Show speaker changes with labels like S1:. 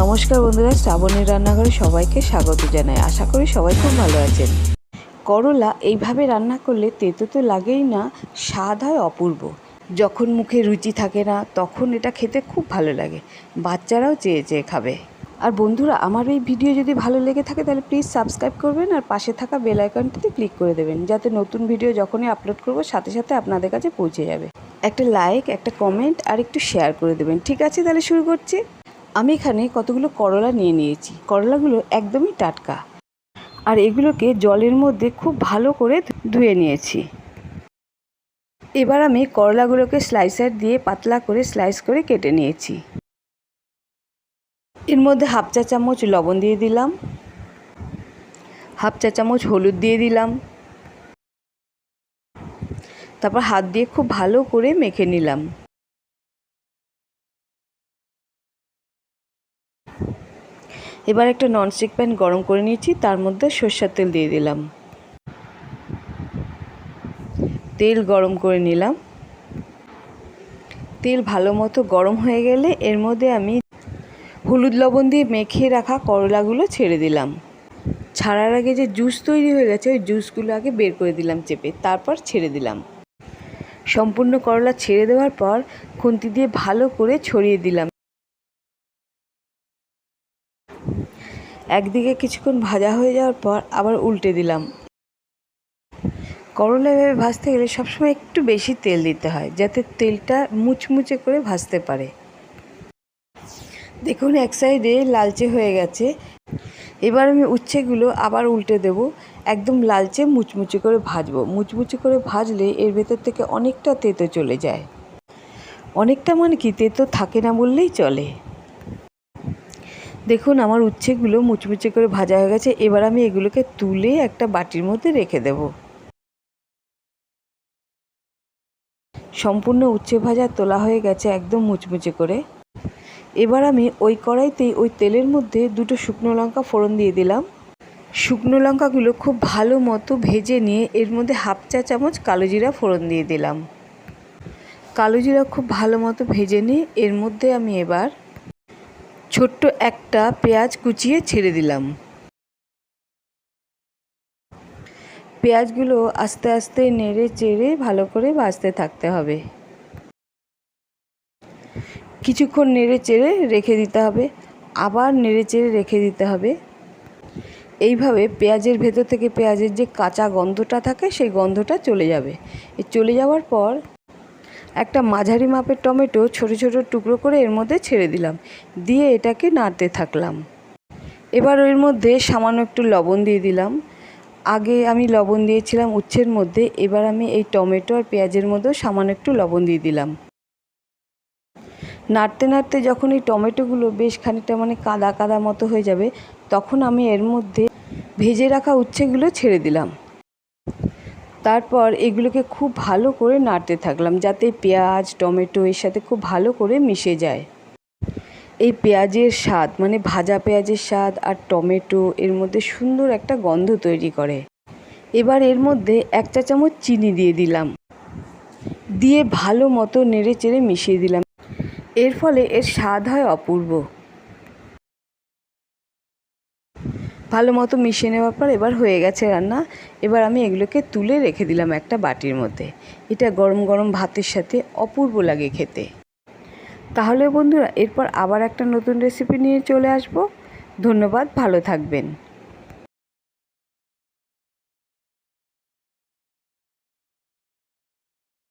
S1: নমস্কার বন্ধুরা, শ্রাবণের রান্নাঘরে সবাইকে স্বাগত জানাই। আশা করি সবাই খুব ভালো আছেন। করলা এইভাবে রান্না করলে তেতো তো লাগেই না, স্বাদ হয় অপূর্ব। যখন মুখে রুচি থাকে না, তখন এটা খেতে খুব ভালো লাগে। বাচ্চারাও চেয়ে চেয়ে খাবে। আর বন্ধুরা, আমার এই ভিডিও যদি ভালো লেগে থাকে, তাহলে প্লিজ সাবস্ক্রাইব করবেন আর পাশে থাকা বেল আইকনটিতে ক্লিক করে দেবেন, যাতে নতুন ভিডিও যখনই আপলোড করব, সাথে সাথে আপনাদের কাছে পৌঁছে যাবে। একটা লাইক একটা কমেন্ট আর একটু শেয়ার করে দেবেন। ঠিক আছে, তাহলে শুরু করছি। আমি এখানে কতগুলো করলা নিয়ে নিয়েছি। করলাগুলো একদমই টাটকা। আর এগুলোকে জলের মধ্যে খুব ভালো করে ধুয়ে নিয়েছি। এবার আমি করলাগুলোকে স্লাইসার দিয়ে পাতলা করে স্লাইস করে কেটে নিয়েছি। এর মধ্যে হাফ চা চামচ লবণ দিয়ে দিলাম। হাফ চা চামচ হলুদ দিয়ে দিলাম। তারপর হাত দিয়ে খুব ভালো করে মেখে নিলাম। এবার একটা ননস্টিক প্যান গরম করে নিয়েছি, তার মধ্যে সর্ষের তেল দিয়ে দিলাম। তেল গরম করে নিলাম। তেল ভালো মতো গরম হয়ে গেলে এর মধ্যে আমি হলুদ লবণ দিয়ে মেখে রাখা করলাগুলো ছেড়ে দিলাম। ছাড়ার আগে যে জুস তৈরি হয়ে গেছে, ওই জুসগুলো আগে বের করে দিলাম চেপে, তারপর ছেড়ে দিলাম। সম্পূর্ণ করলা ছেড়ে দেওয়ার পর খুন্তি দিয়ে ভালো করে ছড়িয়ে দিলাম। একদিকে কিছুক্ষণ ভাজা হয়ে যাওয়ার পর আবার উল্টে দিলাম। করলা এভাবে ভাজতে গেলে সবসময় একটু বেশি তেল দিতে হয়, যাতে তেলটা মুচমুচে করে ভাজতে পারে। দেখুন, এক সাইডে লালচে হয়ে গেছে। এবার আমি উচ্ছেগুলো আবার উল্টে দেব। একদম লালচে মুচমুচে করে ভাজবো। মুচমুচে করে ভাজলে এর ভেতর থেকে অনেকটা তেতো চলে যায়। অনেকটা মানে কি? তেতো থাকে না বললেই চলে। দেখুন, আমার উচ্ছেগুলো মুচমুচে করে ভাজা হয়ে গেছে। এবার আমি এগুলোকে তুলে একটা বাটির মধ্যে রেখে দেব। সম্পূর্ণ উচ্ছে ভাজা তোলা হয়ে গেছে একদম মুচমুচে করে। এবার আমি ওই কড়াইতেই ওই তেলের মধ্যে দুটো শুকনো লঙ্কা ফোড়ন দিয়ে দিলাম। শুকনো লঙ্কাগুলো খুব ভালো মতো ভেজে নিয়ে এর মধ্যে হাফ চা চামচ কালো জিরা ফোড়ন দিয়ে দিলাম। কালো জিরা খুব ভালো মতো ভেজে নিয়ে এর মধ্যে আমি এবার ছোট্ট একটা পেঁয়াজ কুচিয়ে ছেড়ে দিলাম। পেঁয়াজগুলো আস্তে আস্তে নেড়ে চেড়ে ভালো করে ভাজতে থাকতে হবে। কিছুক্ষণ নেড়ে চেড়ে রেখে দিতে হবে। আবার নেড়ে চেড়ে রেখে দিতে হবে। এইভাবে পেঁয়াজের ভেতর থেকে পেঁয়াজের যে কাঁচা গন্ধটা থাকে, সেই গন্ধটা চলে যাবে। চলে যাওয়ার পর একটা মাঝারি মাপের টমেটো ছোট ছোট টুকরো করে এর মধ্যে ছেড়ে দিলাম। দিয়ে এটাকে নাড়তে থাকলাম। এবার এর মধ্যে সামান্য একটু লবণ দিয়ে দিলাম। আগে আমি লবণ দিয়েছিলাম উচ্ছের মধ্যে, এবার আমি এই টমেটো আর পেঁয়াজের মধ্যেও সামান্য একটু লবণ দিয়ে দিলাম। নাড়তে নাড়তে যখন এই টমেটোগুলো বেশ খানিকটা মানে কাদা কাদা মতো হয়ে যাবে, তখন আমি এর মধ্যে ভেজে রাখা উচ্ছেগুলো ছেড়ে দিলাম। তারপর এগুলোকে খুব ভালো করে নাড়তে থাকলাম যাতে পেঁয়াজ, টমেটো এর সাথে খুব ভালো করে মিশে যায়। এই পেঁয়াজের স্বাদ মানে ভাজা পেঁয়াজের স্বাদ আর টমেটো এর মধ্যে সুন্দর একটা গন্ধ তৈরি করে। এবার এর মধ্যে এক চা চামচ চিনি দিয়ে দিলাম। দিয়ে ভালো মতো নেড়ে চেড়ে মিশিয়ে দিলাম। এর ফলে এর স্বাদ হয় অপূর্ব। ভালো মতো মিশিয়ে নেওয়ার পর এবার হয়ে গেছে রান্না। এবার আমি এগুলোকে তুলে রেখে দিলাম একটা বাটির মধ্যে। এটা গরম গরম ভাতের সাথে অপূর্ব লাগে খেতে। তাহলে বন্ধুরা, এরপর আবার একটা নতুন রেসিপি নিয়ে চলে আসব। ধন্যবাদ, ভালো থাকবেন।